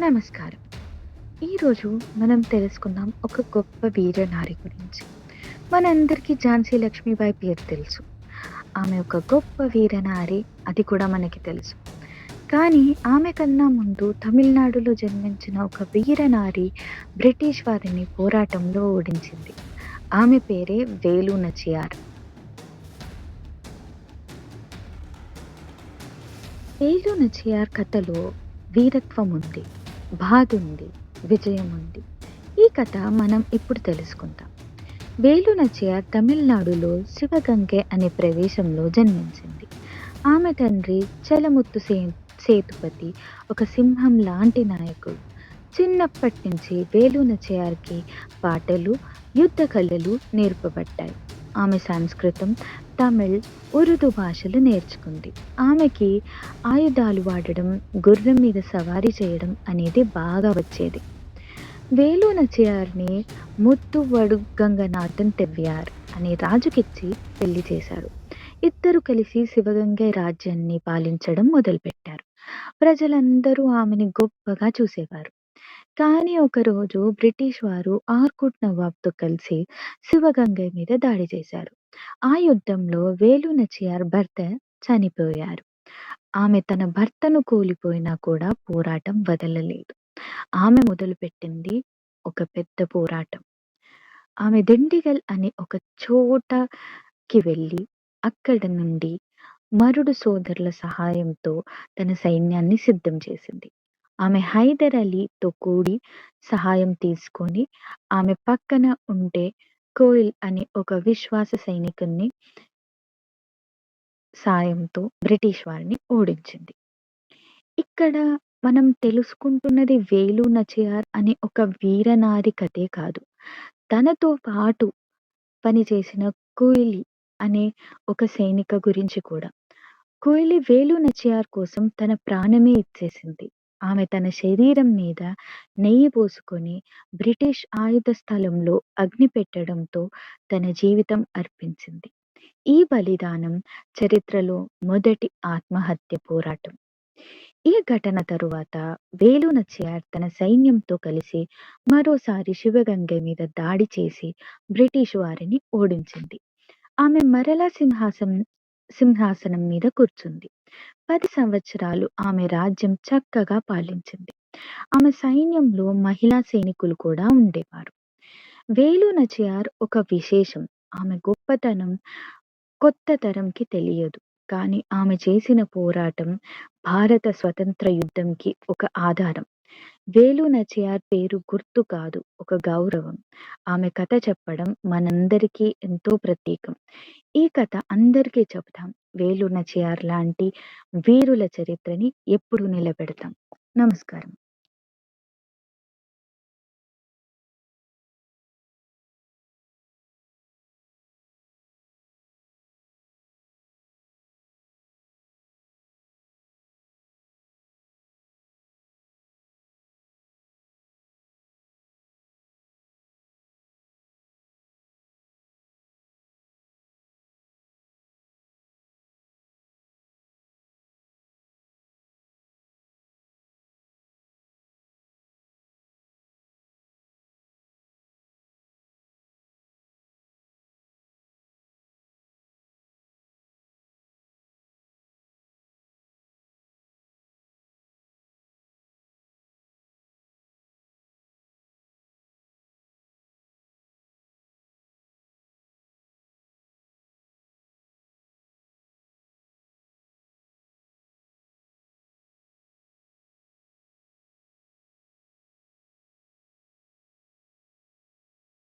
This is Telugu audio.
నమస్కారం. ఈరోజు మనం తెలుసుకుందాం ఒక గొప్ప వీరనారి గురించి. మనందరికీ ఝాన్సీ లక్ష్మీబాయి పేరు తెలుసు. ఆమె ఒక గొప్ప వీరనారి అది కూడా మనకి తెలుసు. కానీ ఆమె కన్నా ముందు తమిళనాడులో జన్మించిన ఒక వీరనారి బ్రిటిష్ వారిని పోరాటంలో ఓడించింది. ఆమె పేరే వేలు నచియార్. వేలు నచియార్ కథలో వీరత్వం ఉంది. బాధుంది. విజయం ఉంది. ఈ కథ మనం ఇప్పుడు తెలుసుకుందాం. వేలు నచియార్ తమిళనాడులో శివగంగే అనే ప్రదేశంలో జన్మించింది. ఆమె తండ్రి చలముత్తు సే సేతుపతి ఒక సింహం లాంటి నాయకుడు. చిన్నప్పటి నుంచి వేలు నచియార్‌కి పాటలు, యుద్ధ కళలు నేర్పబడ్డాయి. ఆమె సంస్కృతం, తమిళ్, ఉర్దూ భాషలు నేర్చుకుంది. ఆమెకి ఆయుధాలు వాడడం, గుర్రం మీద సవారీ చేయడం అనేది బాగా వచ్చేది. వేలు నచియార్‌ని ముత్తువడు గంగనాథన్ తెవ్యార్ అనే రాజుకిచ్చి పెళ్ళి చేశారు. ఇద్దరూ కలిసి శివగంగై రాజ్యాన్ని పాలించడం మొదలుపెట్టారు. ప్రజలందరూ ఆమెని గొప్పగా చూసేవారు. కానీ ఒకరోజు బ్రిటిష్ వారు ఆర్కుట్ నవాబ్‌తో కలిసి శివగంగై మీద దాడి చేశారు. ఆ యుద్ధంలో వేలు నచియార్ భర్త చనిపోయారు. ఆమె తన భర్తను కోల్పోయినా కూడా పోరాటం వదలలేదు. ఆమె మొదలుపెట్టింది ఒక పెద్ద పోరాటం. ఆమె దిండిగల్ అనే ఒక చోటకి వెళ్ళి అక్కడి నుండి మరుడు సోదరుల సహాయంతో తన సైన్యాన్ని సిద్ధం చేసింది. ఆమె హైదర్ అలీతో కూడి సహాయం తీసుకొని ఆమె పక్కన ఉండే కోయిల్ అనే ఒక విశ్వాస సైనికుని సాయంతో బ్రిటిష్ వారిని ఓడించింది. ఇక్కడ మనం తెలుసుకుంటున్నది వేలు నచియార్ అనే ఒక వీరనారి కథే కాదు. తనతో పాటు పనిచేసిన కోయిలి అనే ఒక సైనిక గురించి కూడా. కోయిలి వేలు నచియార్ కోసం తన ప్రాణమే ఇచ్చేసింది. ఆమె తన శరీరం మీద నెయ్యి పోసుకొని బ్రిటిష్ ఆయుధ స్థలంలో అగ్ని పెట్టడంతో తన జీవితం అర్పించింది. ఈ బలిదానం చరిత్రలో మొదటి ఆత్మహత్య పోరాటం. ఈ ఘటన తరువాత వేలు నచియార్ తన సైన్యంతో కలిసి మరోసారి శివగంగె మీద దాడి చేసి బ్రిటిష్ వారిని ఓడించింది. ఆమె మరలా సింహాసం సింహాసనం మీద కూర్చుంది. పది సంవత్సరాలు ఆమె రాజ్యం చక్కగా పాలించింది. ఆమె సైన్యంలో మహిళా సైనికులు కూడా ఉండేవారు. వేలు నచియార్ ఒక విశేషం. ఆమె గొప్పతనం కొత్త తరంకి తెలియదు. కానీ ఆమె చేసిన పోరాటం భారత స్వతంత్ర యుద్ధంకి ఒక ఆధారం. వేలు నచియార్ పేరు గుర్తు కాదు ఒక గౌరవం. ఆమె కథ చెప్పడం మనందరికీ ఎంతో ప్రత్యేకం. ఈ కథ అందరికీ చెబుదాం. వేలు నచియార్ లాంటి వీరుల చరిత్రని ఎప్పుడూ నిలబెడతాం. నమస్కారం.